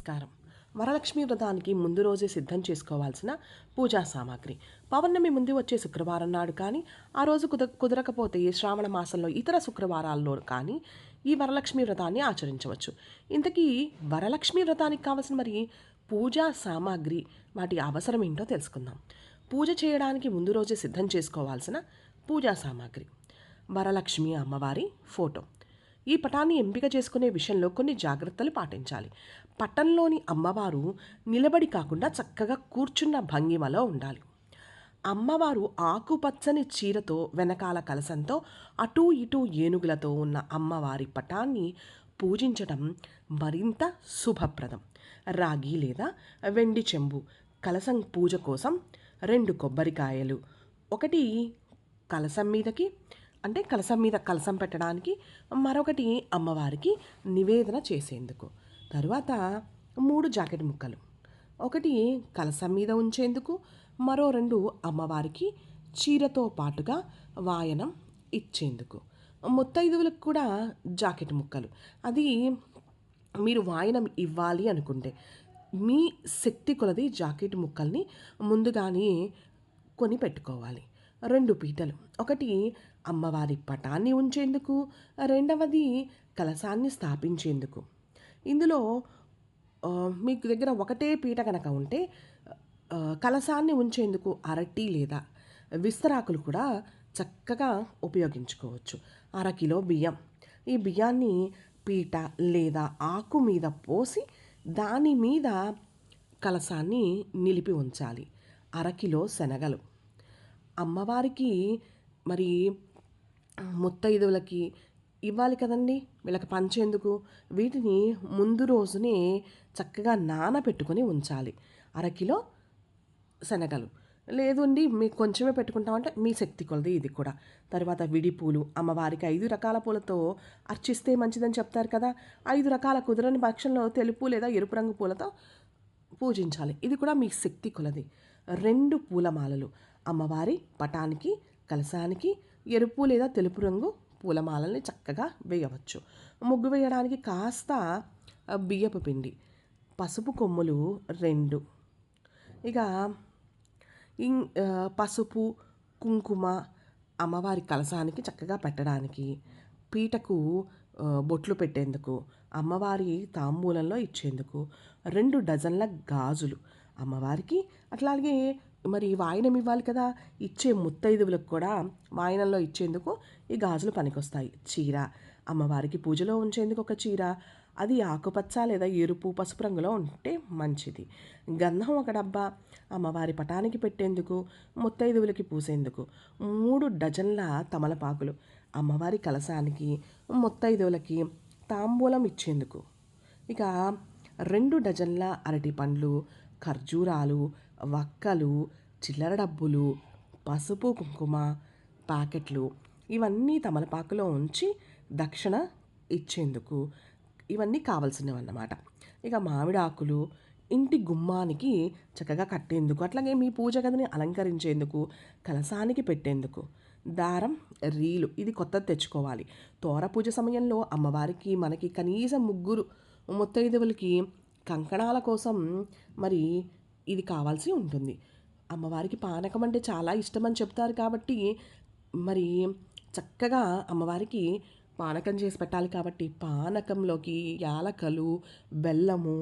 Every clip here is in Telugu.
నమస్కారం. వరలక్ష్మి వ్రతానికి ముందు రోజే సిద్ధం చేసుకోవాల్సిన పూజా సామాగ్రి. పౌర్ణమి ముందు వచ్చే శుక్రవారం నాడు కానీ ఆ రోజు కుద కుదరకపోతే శ్రావణ మాసంలో ఇతర శుక్రవారాల్లో కానీ ఈ వరలక్ష్మి వ్రతాన్ని ఆచరించవచ్చు. ఇంతకీ వరలక్ష్మి వ్రతానికి కావలసిన మరి పూజా సామాగ్రి వాటి అవసరం ఏంటో తెలుసుకుందాం. పూజ చేయడానికి ముందు రోజే సిద్ధం చేసుకోవాల్సిన పూజా సామాగ్రి. వరలక్ష్మి అమ్మవారి ఫోటో. ఈ పటాన్ని ఎంపిక చేసుకునే విషయంలో కొన్ని జాగ్రత్తలు పాటించాలి. పటంలోని అమ్మవారు నిలబడి కాకుండా చక్కగా కూర్చున్న భంగిమలో ఉండాలి. అమ్మవారు ఆకుపచ్చని చీరతో వెనకాల కలసంతో అటూ ఇటూ ఏనుగులతో ఉన్న అమ్మవారి పటాన్ని పూజించడం మరింత శుభప్రదం. రాగి లేదా వెండి చెంబు కలసం పూజ కోసం రెండు కొబ్బరికాయలు ఒకటి కలసం మీదకి అంటే కలసం మీద కలసం పెట్టడానికి మరొకటి అమ్మవారికి నివేదన చేసేందుకు. తరువాత మూడు జాకెట్ ముక్కలు. ఒకటి కలసం మీద ఉంచేందుకు మరో రెండు అమ్మవారికి చీరతో పాటుగా వాయనం ఇచ్చేందుకు. ముత్తైదువులకు కూడా జాకెట్ ముక్కలు. అది మీరు వాయనం ఇవ్వాలి అనుకుంటే మీ శక్తి కొలది జాకెట్ ముక్కల్ని ముందుగానే కొని పెట్టుకోవాలి. రెండు పీటలు. ఒకటి అమ్మవారి పటాన్ని ఉంచేందుకు రెండవది కలసాన్ని స్థాపించేందుకు. ఇందులో మీకు దగ్గర ఒకటే పీట కనుక ఉంటే కలశాన్ని కలసాన్ని ఉంచేందుకు అరటి లేదా విస్తరాకులు కూడా చక్కగా ఉపయోగించుకోవచ్చు. అరకిలో బియ్యం. ఈ బియ్యాన్ని పీట లేదా ఆకు మీద పోసి దాని మీద కలసాన్ని నిలిపి ఉంచాలి. అరకిలో శనగలు. అమ్మవారికి మరి ముత్తైదువులకి ఇవ్వాలి కదండి? వీళ్ళకి పంచేందుకు? వీటిని ముందు రోజునే చక్కగా నానబెట్టుకొని ఉంచాలి. అరకిలో శనగలు. లేదు అండి మీకు కొంచెమే పెట్టుకుంటామంటే మీ శక్తి కొలది ఇది కూడా. తర్వాత విడి పూలు. అమ్మవారికి ఐదు రకాల పూలతో అర్చిస్తే మంచిదని చెప్తారు కదా. ఐదు రకాల కుదరని పక్షంలో తెలుపు లేదా ఎరుపు రంగు పూలతో పూజించాలి. ఇది కూడా మీ శక్తి కొలది. రెండు పూలమాలలు. అమ్మవారి పటానికి కలశానికి ఎరుపు లేదా తెలుపు రంగు పూలమాలని చక్కగా వేయవచ్చు. ముగ్గు వేయడానికి కాస్త బియ్యపు పిండి పసుపు కొమ్ములు రెండు. ఇక ఇం పసుపు కుంకుమ అమ్మవారి కలశానికి చక్కగా పెట్టడానికి పీటకు బొట్లు పెట్టేందుకు అమ్మవారి తాంబూలంలో ఇచ్చేందుకు రెండు డజన్ల గాజులు. అమ్మవారికి. అట్లాగే మరి వాయినం ఇవ్వాలి కదా ఇచ్చే ముత్తైదువులకు కూడా వాయనంలో ఇచ్చేందుకు ఈ గాజులు పనికొస్తాయి. చీర. అమ్మవారికి పూజలో ఉంచేందుకు ఒక చీర. అది ఆకుపచ్చ లేదా ఎరుపు పసుపు రంగులో ఉంటే మంచిది. గంధం ఒక డబ్బా. అమ్మవారి పటానికి పెట్టేందుకు ముత్తైదువులకి పూసేందుకు మూడు డజన్ల తమలపాకులు. అమ్మవారి కలసానికి ముత్తైదువులకి తాంబూలం ఇచ్చేందుకు. ఇక రెండు డజన్ల అరటి పండ్లు ఖర్జూరాలు వక్కలు చిల్లర డబ్బులు పసుపు కుంకుమ ప్యాకెట్లు ఇవన్నీ తమలపాకులో ఉంచి దక్షిణ ఇచ్చేందుకు ఇవన్నీ కావాల్సినవి అన్నమాట ఇక మామిడాకులు ఇంటి గుమ్మానికి చక్కగా కట్టేందుకు అట్లాగే మీ పూజ గదిని అలంకరించేందుకు కలసానికి పెట్టేందుకు దారం రీలు ఇది కొత్తది తెచ్చుకోవాలి. తోర పూజ సమయంలో అమ్మవారికి మనకి కనీసం ముగ్గురు ముత్తైదువులకి కంకణాల కోసం మరి ఇది కావాల్సి ఉంటుంది. అమ్మవారికి పానకం అంటే చాలా ఇష్టమని చెప్తారు కాబట్టి మరి చక్కగా అమ్మవారికి పానకం చేసి పెట్టాలి కాబట్టి పానకంలోకి యాలకలు బెల్లము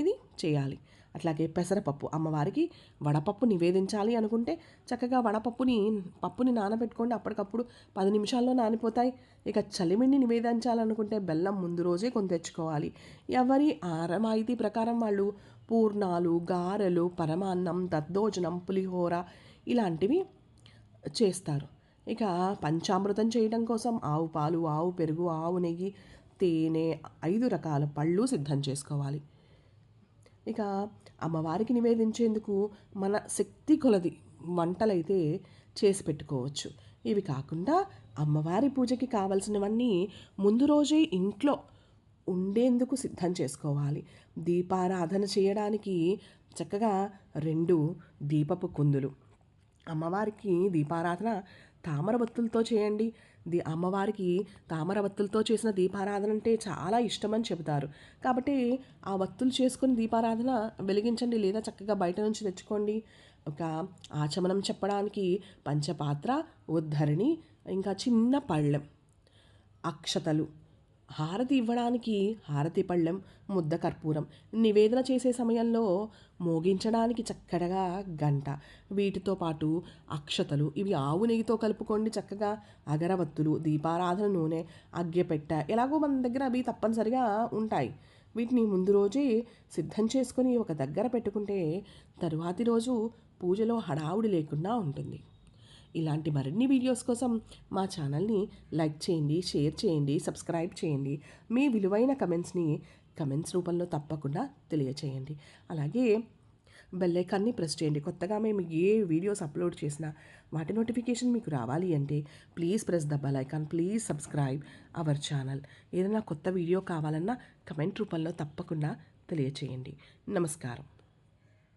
ఇది చేయాలి. అట్లాగే పెసరపప్పు. అమ్మవారికి వడపప్పు నివేదించాలి అనుకుంటే చక్కగా వడపప్పుని పప్పుని నానబెట్టుకోండి. అప్పటికప్పుడు పది నిమిషాల్లో నానిపోతాయి. ఇక చలిమిండి నివేదించాలనుకుంటే బెల్లం ముందు రోజే కొని తెచ్చుకోవాలి. ఎవరి ఆరమాయితీ ప్రకారం వాళ్ళు పూర్ణాలు గారెలు పరమాన్నం దద్దోజనం పులిహోర ఇలాంటివి చేస్తారు. ఇక పంచామృతం చేయడం కోసం ఆవు పాలు ఆవు పెరుగు ఆవు నెయ్యి తేనె ఐదు రకాల పళ్ళు సిద్ధం చేసుకోవాలి. ఇక అమ్మవారికి నివేదించేందుకు మన శక్తి కొలది వంటలైతే చేసి పెట్టుకోవచ్చు. ఇవి కాకుండా అమ్మవారి పూజకి కావలసినవన్నీ ముందు రోజే ఇంట్లో ఉండేందుకు సిద్ధం చేసుకోవాలి. దీపారాధన చేయడానికి చక్కగా రెండు దీపపు కుందులు. అమ్మవారికి దీపారాధన తామర బత్తులతో చేయండి. ది అమ్మవారికి తామర వత్తులతో చేసిన దీపారాధన అంటే చాలా ఇష్టమని చెబుతారు. కాబట్టి ఆ వత్తులు చేసుకుని దీపారాధన వెలిగించండి లేదా చక్కగా బయట నుంచి తెచ్చుకోండి. ఒక ఆచమనం చెప్పడానికి పంచపాత్ర ఉద్ధరిణి ఇంకా చిన్న పళ్ళెం అక్షతలు. హారతి ఇవ్వడానికి హారతి పళ్ళెం ముద్ద కర్పూరం నివేదన చేసే సమయంలో మోగించడానికి చక్కగా గంట. వీటితో పాటు అక్షతలు ఇవి ఆవు నెయ్యితో కలుపుకోండి చక్కగా. అగరవత్తులు దీపారాధన నూనె అగ్గెపెట్ట ఎలాగో మన దగ్గర అవి తప్పనిసరిగా ఉంటాయి. వీటిని ముందు రోజే సిద్ధం చేసుకొని ఒక దగ్గర పెట్టుకుంటే తరువాతి రోజు పూజలో హడావుడి లేకుండా ఉంటుంది. ఇలాంటి మరిన్ని వీడియోస్ కోసం మా ఛానల్ని లైక్ చేయండి షేర్ చేయండి సబ్స్క్రైబ్ చేయండి. మీ విలువైన కమెంట్స్ని కమెంట్స్ రూపంలో తప్పకుండా తెలియచేయండి. అలాగే బెల్ ఐకాన్ని ప్రెస్ చేయండి. కొత్తగా మేము ఏ వీడియోస్ అప్లోడ్ చేసినా వాటి నోటిఫికేషన్ మీకు రావాలి అంటే please press the bell icon please subscribe our channel. ఏదైనా కొత్త వీడియో కావాలన్నా కమెంట్ రూపంలో తప్పకుండా తెలియచేయండి. నమస్కారం.